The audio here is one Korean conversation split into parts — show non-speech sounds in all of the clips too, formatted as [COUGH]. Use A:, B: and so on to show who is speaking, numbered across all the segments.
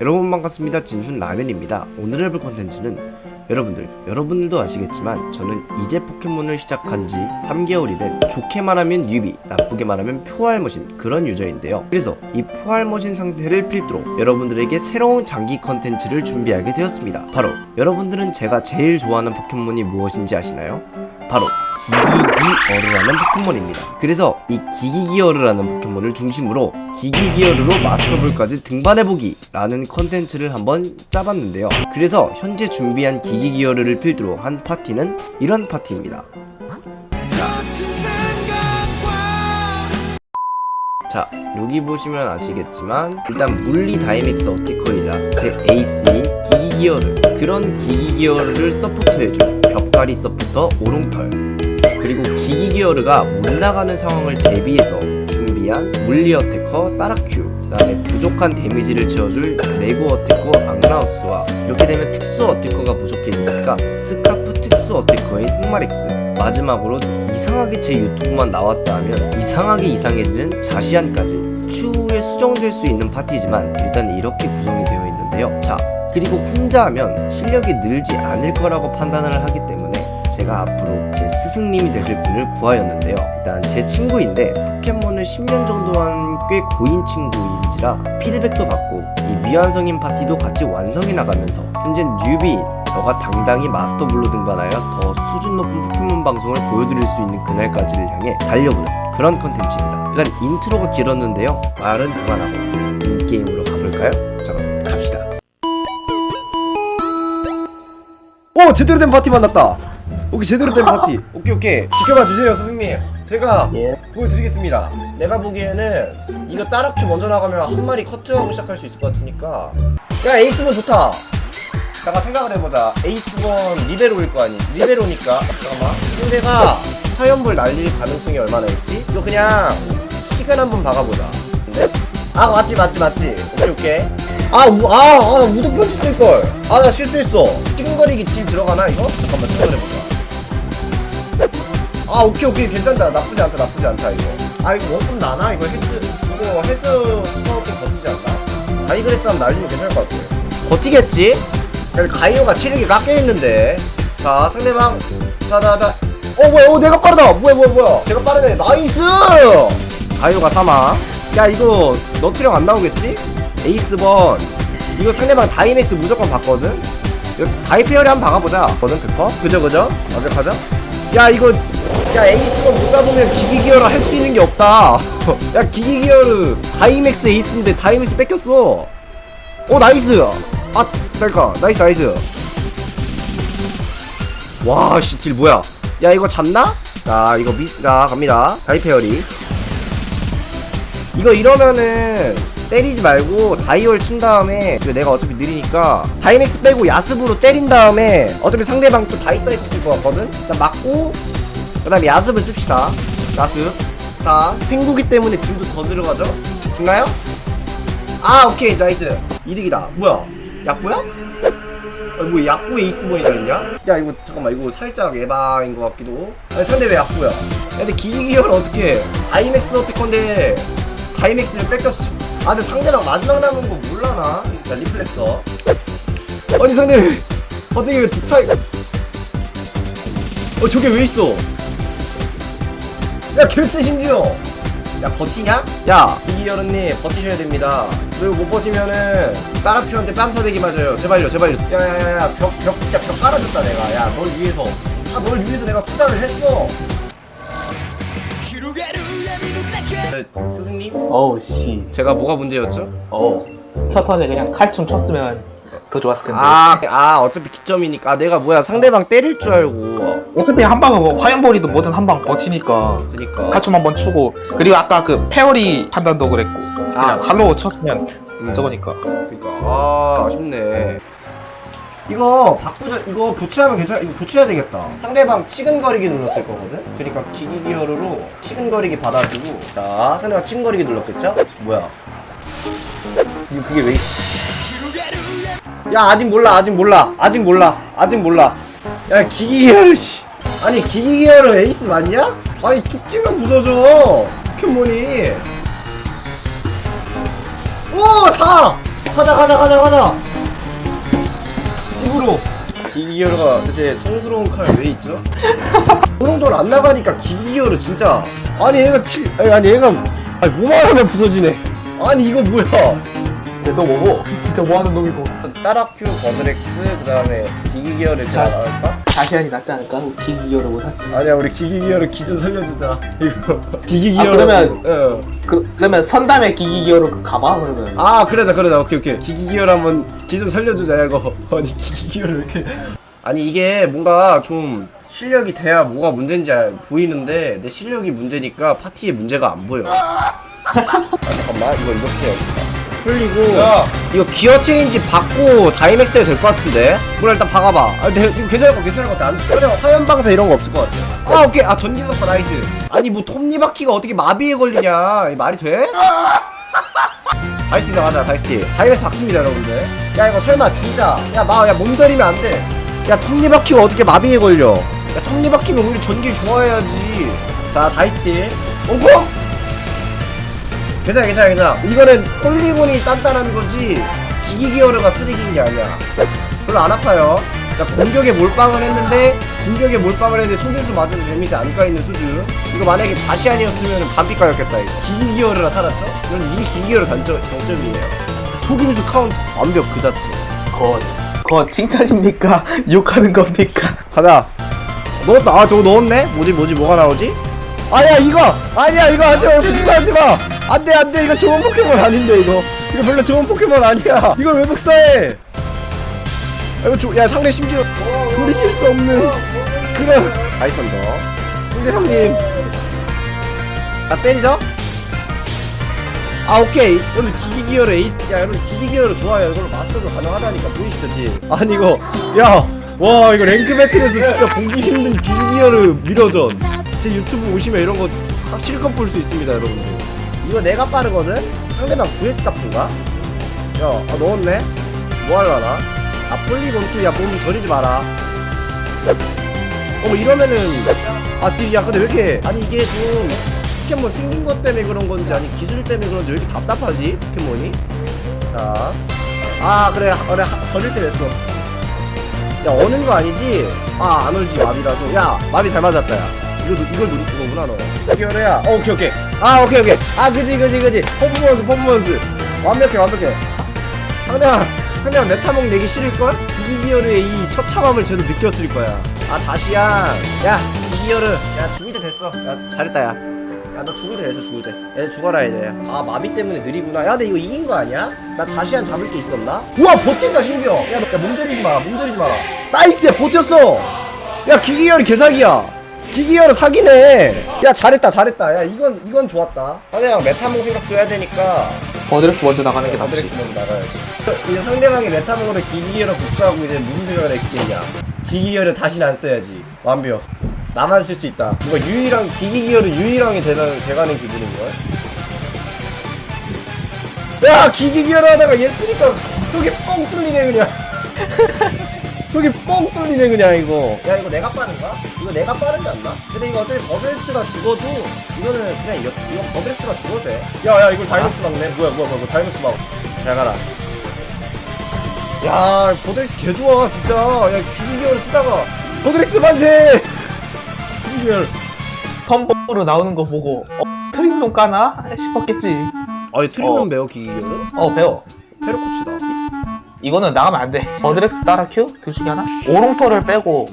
A: 여러분 반갑습니다. 진순 라면입니다. 오늘 해볼 컨텐츠는 여러분들 여러분들도 아시겠지만 저는 이제 포켓몬을 시작한 지 3개월이 된 좋게 말하면 뉴비 나쁘게 말하면 표알머신 그런 유저인데요. 그래서 이 포알머신 상태를 필두로 여러분들에게 새로운 장기 컨텐츠를 준비하게 되었습니다. 바로 여러분들은 제가 제일 좋아하는 포켓몬이 무엇인지 아시나요? 바로 기기기어르라는 포켓몬입니다. 그래서 이 기기기어르라는 포켓몬을 중심으로 기기기어르로 마스터볼까지 등반해보기라는 컨텐츠를 한번 짜봤는데요. 그래서 현재 준비한 기기기어르를 필두로 한 파티는 이런 파티입니다. 자 여기 보시면 아시겠지만 일단 물리 다이맥스 어티커이자 제 에이스인 기기기어르 그런 기기기어르를 서포터해줄 벽다리 서포터 오롱털 기기기어르가 못 나가는 상황을 대비해서 준비한 물리 어태커 따라큐 그 다음에 부족한 데미지를 채워줄 레고 어태커 앙라우스와 이렇게 되면 특수 어태커가 부족해지니까 스카프 특수 어태커인 흑마렉스. 마지막으로 이상하게 제 유튜브만 나왔다 하면 이상하게 이상해지는 자시안까지 추후에 수정될 수 있는 파티지만 일단 이렇게 구성이 되어 있는데요. 자 그리고 혼자 하면 실력이 늘지 않을 거라고 판단을 하기 때문에 제가 앞으로 제 스승님이 되실 분을 구하였는데요. 일단 제 친구인데 포켓몬을 10년 정도 한 꽤 고인 친구인지라 피드백도 받고 이 미완성인 파티도 같이 완성해 나가면서 현재 뉴비인 저가 당당히 마스터 블로 등반하여 더 수준 높은 포켓몬 방송을 보여드릴 수 있는 그날까지를 향해 달려보는 그런 컨텐츠입니다. 일단 인트로가 길었는데요. 말은 그만하고 인게임으로 가볼까요? 자 그럼 갑시다. 오 제대로 된 파티 만났다. 오케이 제대로 된 파티. [LAUGHS] 오케이 오케이 지켜봐 주세요 스승님. 제가
B: 예.
A: 보여드리겠습니다. 내가 보기에는 이거 따라큐 먼저 나가면 한 마리 커트하고 시작할 수 있을 것 같으니까. 야 에이스본 좋다. 잠깐 생각을 해보자. 에이스본 리베로일 거 아니? 리베로니까 잠깐만. 상대가 화염볼 날릴 가능성이 얼마나 있지? 이거 그냥 시간 한번 박아보자. 근데? 아 맞지 맞지 맞지. 오케이 오케이. 아, 우, 아, 아, 무조건 편지 쓸걸. 아, 나 실수했어. 찌근거리기 딜 들어가나, 이거? 잠깐만, 생각해보자. 아, 오케이, 오케이. 괜찮다. 나쁘지 않다, 나쁘지 않다, 이거. 아, 이거 원금 나나? 이거 헬스, 이거 헬스 스파워팅 버티지 않나? 다이그레스 하면 날리면 괜찮을 것 같아. 버티겠지? 야, 가이오가 체력이 깎여있는데. 자, 상대방. 자, 자, 자. 어, 뭐야, 어, 내가 빠르다. 뭐야, 뭐야, 뭐야. 제가 빠르네. 나이스! 가이오가 사망. 야, 이거 너트령 안 나오겠지? 에이스 번 이거 상대방 다이맥스 무조건 봤거든? 이거 다이페어리 한번 박아보자 거든 그거? 그죠 그죠? 완벽하죠? 야 이거 야 에이스번 못 잡으면 기기기어를 할수 있는 게 없다. [LAUGHS] 야 기기기어를 다이맥스 에이스인데 다이맥스 뺏겼어. 오 나이스. 아 뺄까 나이스 나이스. 와씨 딜 뭐야? 야 이거 잡나? 자 이거 미스가 갑니다. 다이페어리 이거 이러면은 때리지 말고 다이얼 친 다음에 그 내가 어차피 느리니까 다이맥스 빼고 야습으로 때린 다음에 어차피 상대방 또 다이사이트 쓸 것 같거든? 일단 맞고 그 다음에 야습을 씁시다 야습 자 생구기 때문에 딜도 더 들어가죠? 죽나요? 아 오케이 나이스 이득이다 뭐야 약구야? 아, 뭐 약구 에이스본이 들었냐? 야 이거 잠깐만 이거 살짝 에바인 것 같기도 아니 상대 왜 약구야? 야 근데 기기기어를 어떻게 해? 다이맥스 어떻게 건데 다이맥스를 뺏겼어 아 근데 상대랑 마지막 남은 거 몰라 나? 자 리플렉서. 아니 상대 어떻게 왜 독타이 어 저게 왜 있어? 야 결스 심지어! 야 버티냐? 야! 이기여름님 버티셔야 됩니다. 그리고 못 버티면은 따라피한테 뺨사대기 맞아요. 제발요 제발요. 야야야야 벽 벽 진짜 벽 깔아줬다 내가. 야 널 위해서. 아 널 위해서 내가 투자를 했어 네, 스승님
B: 어우 씨.
A: 제가 뭐가 문제였죠?
B: 어우. 첫 턴에 그냥 칼춤 췄으면 더 좋았을 텐데.
A: 아, 아 어차피 기점이니까 아, 내가 뭐야 상대방 때릴 줄 알고
B: 어차피 한 방은 뭐 화염볼이든 뭐든 한 방 버티니까
A: 그니까
B: 칼춤 한번 추고 그리고 아까 그 페어리 판단도 그랬고 그냥
A: 아.
B: 할로우 쳤으면
A: 음.
B: 저거니까.
A: 그니까 아 아쉽네 이거 바꾸자 이거 교체하면 괜찮아. 이거 교체해야 되겠다. 상대방 치근거리기 눌렀을 거거든? 그러니까 기기 기어르로 치근거리기 받아주고. 자 상대방 치근거리기 눌렀겠죠? 뭐야? 이거 그게 왜 야 아직 몰라 아직 몰라 아직 몰라 아직 몰라. 야 기기 기어르 씨. 아니 기기 기어르 에이스 맞냐? 아니 툭 치면 부서져. 포켓몬이. 오! 사! 가자 가자 가자 가자 집으로. 기기기어가 대체 성스러운 칼 왜 있죠? 소롱돌 안 나가니까 기기기어를 진짜 아니 얘가 치 아니 얘가 아니 뭐만 하면 부서지네. 아니 이거 뭐야
B: 쟤너 뭐고? [LAUGHS] 진짜 뭐하는 놈이고.
A: 따라큐 버드렉스 그 다음에 기기기어를 잘
B: 자.
A: 나갈까?
B: 자시안이 낫지 않을까? 기기기어로보다.
A: 아니야 우리 기기기어를 기준 살려주자 [LAUGHS] 이거 기기기어를
B: 아, 그러면-
A: 응.
B: 그, 그러면 선 다음에 기기기어로 그 가봐, 그러면.
A: 아 그러자 그러자 오케이 오케이 기기기어를 한번 기준 살려주자 이거 [LAUGHS] 아니 기기기어를 이렇게 아니 이게 뭔가 좀 실력이 돼야 뭐가 문제인지 알- 보이는데 내 실력이 문제니까 파티에 문제가 안 보여 아 잠깐만 이거 이렇게 해야겠다 흘리고 이거 기어 체인지 받고 다이맥스 해도 될 것 같은데? 몰라 일단 박아봐. 아 근데 이거 괜찮을 것 같아 괜찮을 것 같아. 안 그냥 화면 방사 이런 거 없을 것 같아. 아 오케이. 아 전기 석파 나이스. 아니 뭐 톱니바퀴가 어떻게 마비에 걸리냐? 이 말이 돼? 다이스티 나가자 다이스티. 다이맥스 박습니다 여러분들. 야 이거 설마 진짜. 야마야 몸들이면 안돼야 톱니바퀴가 어떻게 마비에 걸려? 야 톱니바퀴면 오히려 전기 좋아해야지. 자 다이스티. 옹콩 괜찮아 괜찮아 괜찮아. 이거는 폴리곤이 단단한 거지 기기 기어르가 쓰레기인 게 아니야. 별로 안 아파요. 자 공격에 몰빵을 했는데 공격에 몰빵을 했는데 속임수 맞은 데미지 안 까있는 수준. 이거 만약에 자시 안이었으면 반피 까였겠다 이거. 기기 기어르라 살았죠? 이건 이미 기기 기어르 단점, 장점이에요. 속임수 카운트 완벽 그 자체.
B: 그거, 그거 칭찬입니까? [LAUGHS] 욕하는 겁니까?
A: 가자. 넣었다. 아 저거 넣었네? 뭐지 뭐지 뭐가 나오지? 아야 이거! 아니야 이거 하지마 복사하지마 안돼 안돼. 이거 좋은 포켓몬 아닌데 이거. 이거 별로 좋은 포켓몬 아니야. 이걸 왜 복사해? 아, 이거 조, 야 상대 심지어 돌이킬 수 없는 그런 아이선더. 근데 형님. 아 때리죠? 아 오케이. 여러분 기기기어로 에이스 야 여러분 기기기어로 좋아요. 이걸로 마스터도 가능하다니까. 보이시죠 뒤에? 아니 이거 야 와 이거 랭크 배틀에서 진짜 보기 힘든 기기기어를 밀어전 제 유튜브 오시면 이런 거 실컷 볼 수 있습니다 여러분들 이거 내가 빠르거든? 상대방 VS 카프인가? 야 아, 넣었네? 뭐 하려나? 아 폴리곤2 야몸 저리지 마라 어 이러면은 아 뒤 야 근데 왜 이렇게 아니 이게 좀 포켓몬 생긴 것 때문에 그런 건지 아니 기술 때문에 그런지 왜 이렇게 답답하지 포켓몬이 자 아 그래 그래 하- 버릴 때 됐어 야 어는 거 아니지 아안 얼지 마비라서 야 마비 잘 맞았다 야 이거 누- 이걸 누르는 거구나 너. 기어래야. 어, 오케이 오케이. 아 오케이 오케이. 아 그지 그지 그지. 퍼포먼스 퍼포먼스. 완벽해 완벽해. 상대방 상대방 메타몽 내기 싫을걸? 기기기어르의 이 처참함을 쟤도 느꼈을 거야. 아 자시야 야 기기기어르. 야 죽을 때 됐어. 야 잘했다 야. 야 너 죽을 때 됐어 죽을 때얘 죽어라 이제. 아 마비 때문에 느리구나. 야 근데 이거 이긴 거 아니야? 나 자시한 잡을 게 있었나? 우와 버틴다 심지어. 야, 너- 야 몸들이지 마라 몸들이지 마라. 나이스 야 버텼어. 야 기기열이 개사기야 기기열은 사기네 야 잘했다 잘했다. 야 이건 이건 좋았다. 상대방 메타몽 생각도 해야 되니까
B: 버드렉스 먼저 나가는 게 낫지.
A: 아드렉스 먼저 나가야지. 이제 상대방이 메타몽으로 기기열을 복수하고 이제 무슨 생각을 했겠냐. 기기열을 다시는 안 써야지. 완벽. 나만 쓸 수 있다. 뭔가 유일한 기기기열은 유일한이 되는, 돼가는 기분인 걸 야? 기기기열 하다가 얘 쓰니까 속이 뻥 뚫리네 그냥. [LAUGHS] 속이 뻥 뚫리네 그냥 이거. 야 이거 내가 빠른가? 이거 내가 빠르지 않나? 근데 이거 어차피 버블스가 죽어도 이거는 그냥 이겼어 이거 버블스가 죽어도 돼 야야 이걸 다이노스 막네 뭐야 뭐야 뭐야 다이노스 막잘 가라 야 버블스 개 좋아 진짜 야 기기기열 쓰다가 버블스 만세 기기기열
B: 선보로 나오는 거 보고, 어, 트림 좀 까나? 싶었겠지.
A: 아이 트림은
B: 어.
A: 매워 기기기열은?
B: 어, 배워.
A: 페르코치다
B: 이거는 나가면 안 돼. 버드렉스 따라 큐? 둘 중에 하나? 오롱터를 빼고,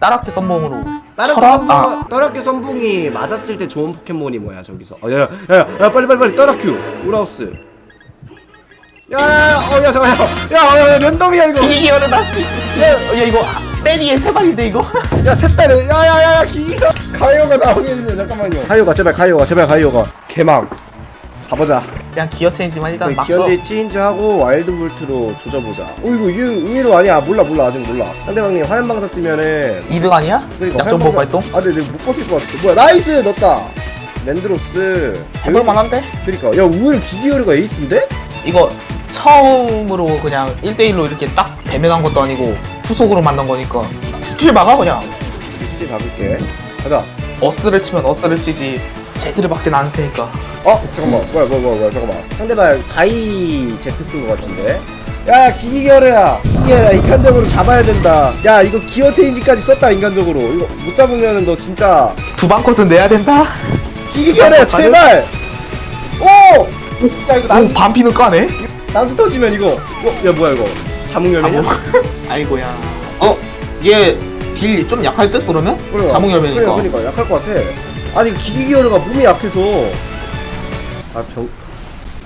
B: 따라큐 선봉으로. 철학?
A: 선봉,
B: 아.
A: 떠락규 선봉이 맞았을 때 좋은 포켓몬이 뭐야 저기서 어, 야, 야, 야, 야, 빨리 빨리 빨리 떠락규 우라우스 야야야 어야 잠깐만 야, 야, 야, 랜덤이야 이거
B: 나지. 야, 야, 이거, 빼니에 세 발인데, 이거?
A: 야 셋다는 야야야야 기가 가요가 나오게 해주세요 잠깐만요 가요가 제발 가요가 제발 가요가 개망 가보자
B: 그냥 기어 체인지만 일단 막 써.
A: 기어드 체인지 하고 와일드 볼트로 조져보자. 어 이거 의, 의외로 아니야. 몰라 몰라. 아직 몰라. 상대방님 화염 방사 쓰면은
B: 2등 아니야?
A: 그러니까
B: 약점보
A: 화염방사-
B: 발동?
A: 아 근데 내가 못 버틸 것 같아. 뭐야 나이스! 넣었다! 랜드로스.
B: 해볼만한데?
A: 그니까. 야 우열 기기어르가 에이스인데?
B: 이거 처음으로 그냥 1대1로 이렇게 딱 대면한 것도 아니고 후속으로 만난 거니까. 스킬 막아 그냥.
A: 스틸 잡을게. 가자.
B: 어스를 치면 어스를 치지 제트를 박진 않을 테니까.
A: 어? 잠깐만. 뭐야 뭐야 뭐야, 뭐야 잠깐만. 상대방 다이 제트 쓴 거 같은데. 야 기기결이야. 기기결이야 인간적으로 잡아야 된다. 야 이거 기어 체인지까지 썼다 인간적으로. 이거 못 잡으면은 너 진짜.
B: 두방 컷은 내야 된다?
A: 기기결이야 제발! 오! 야 이거
B: 오
A: 난,
B: 반피는 까네?
A: 난수 터지면 이거. 어? 야 뭐야 이거. 자몽열매냐? [LAUGHS]
B: 아이고야. 어 얘 딜 좀 약할 듯 그러면? 자몽 열매니까.
A: 그래 그러니까 약할 것 같아 아니 기기기어르가 몸이 약해서. 아병.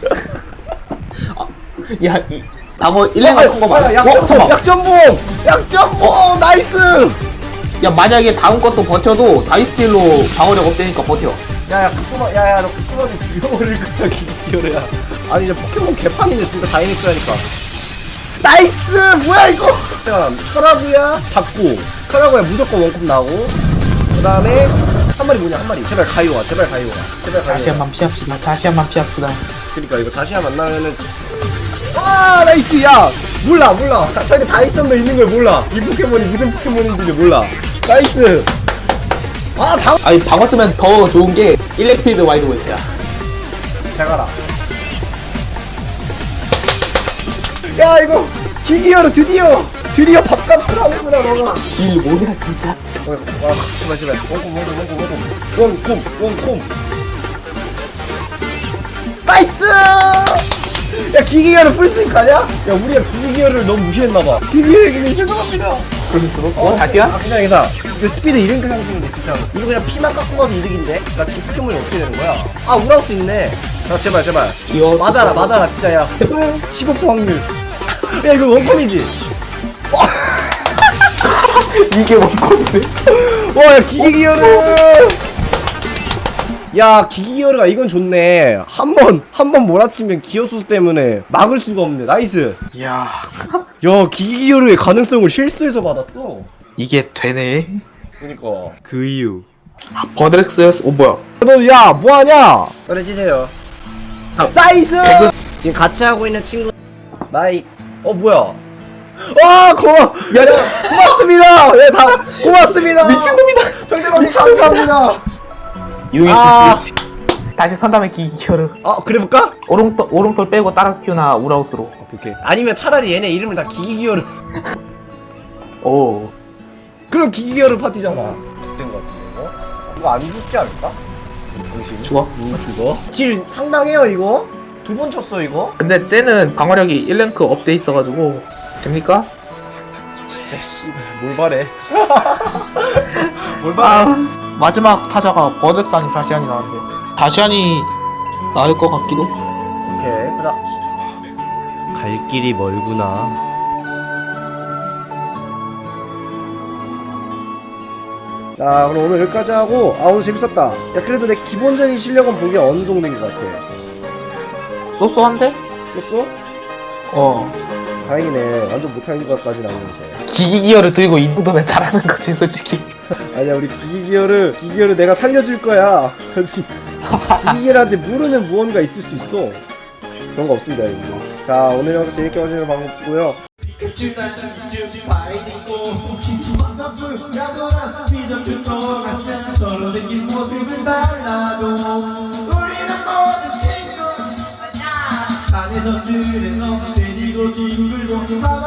A: [LAUGHS]
B: 야, 이, 방어 1레가 큰거 봐. 어,
A: 약점봉
B: 잠깐만.
A: 약점봉! 약점봉! 나이스!
B: 야, 만약에 다음 것도 버텨도 다이스틸로 방어력 없대니까 버텨.
A: 야야 쿠쿠마 야야 너 쿠쿠마도 죽여버릴 거야 기기기어르야. 아니 이제 포켓몬 개판이네 진짜 다이닉스 하니까. 나이스! 뭐야 이거? 내가 카라구야? 잡고. 카라구야 무조건 원컵 나오고. 그 다음에 한 마리 뭐냐? 한 마리. 제발 가이오와. 제발 가이오와. 제발 가이오와
B: 다시 한번 피합시다. 다시 한번 피합시다.
A: 그니까 이거 다시 한번 만나면은 와 나이스. 야 몰라 몰라. 자기 다이슨도 있는 걸 몰라. 이 포켓몬이 무슨 포켓몬인지를 몰라. 나이스. 아방잘
B: 아니, 방어 쓰면 더 좋은 게 일렉필드 와이드 웨이트야.
A: 가라. 야 이거 기기어로 드디어 드디어 밥값을 하는구나 너가.
B: 딜 뭐냐, 진짜.
A: 어, 와 제발 제발. 원콤 원콤 원콤 원콤 원콤 원콤 나이스! 야 기기어를 풀스윙 가냐? 야? 우리가 기기어를 너무 무시했나봐. 기기어에게 죄송합니다.
B: 어, 다시야?
A: 아 그냥 이사 이거 스피드 1링크 상승인데 진짜. 이거 그냥 피만 깎고 가도 이득인데? 나 포켓몬이 어떻게 되는 거야? 아 우라우스 있네. 아 제발 제발.
B: 귀여워.
A: 맞아라 맞아라 진짜 야. [LAUGHS] 15% 확률. 야 이거 원콤이지 [LAUGHS]
B: 이게 원콤이네.
A: 와야 기기 기어르. 야 기기 기어르가 이건 좋네. 한 번 한 번 몰아치면 기어 수수 때문에 막을 수가 없네. 나이스.
B: 이야,
A: 야 기기 기어르의 가능성을 실수해서 받았어.
B: 이게 되네.
A: 그니까. 그 이유.
B: 버드렉스, 오, 뭐야.
A: 너야 뭐하냐? 그래 치세요. 나이스! 지금 같이 하고 있는 친구 나이 어 뭐야 와 고마 야 고맙습니다 예 다 고맙습니다
B: 미친놈이다.
A: 상대방님 감사합니다
B: 유인
A: 아.
B: 스위치. 다시 선담의 기기어를
A: 아 그래 볼까?
B: 오롱털, 오롱털 빼고 따라큐나 우라우스로.
A: 오케이 오케이 아니면 차라리 얘네 이름을 다 기기기어르
B: 오.
A: 그럼 기기기어르 파티잖아 된거 같은데 이거? 이거 안 죽지 않을까? 당신
B: 죽어.
A: 응 죽어 질 상당해요 이거 두 번 쳤어 이거
B: 근데 쟤는 방어력이 1랭크 업돼 있어가지고 됩니까?
A: 진짜 씨발 뭘 바래? [LAUGHS] 뭘 바래?
B: 아 마지막 타자가 버드렉스니 다시안이 나왔는데. 다시안이 나을 것 같기도?
A: 오케이 가자. 갈 길이 멀구나. 자 그럼 오늘 여기까지 하고 아 오늘 재밌었다. 야 그래도 내 기본적인 실력은 보기 어느 정도인 것 같아?
B: 쏘쏘한데?
A: 썼어?
B: 어
A: 다행이네. 완전 못하는 것까지는 아니면서.
B: 기기 기어를 들고 이 정도면 잘하는 거지 솔직히. [LAUGHS]
A: 아니야 우리 기기 기어를 기기 기어를 내가 살려줄 거야. 그렇지. 기기 기어한테 모르는 무언가 있을 수 있어. 그런 거 없습니다 여러분. 자 오늘 영상 재밌게 봐주셔서 반갑고요.
C: 산에서 들에서 Cause I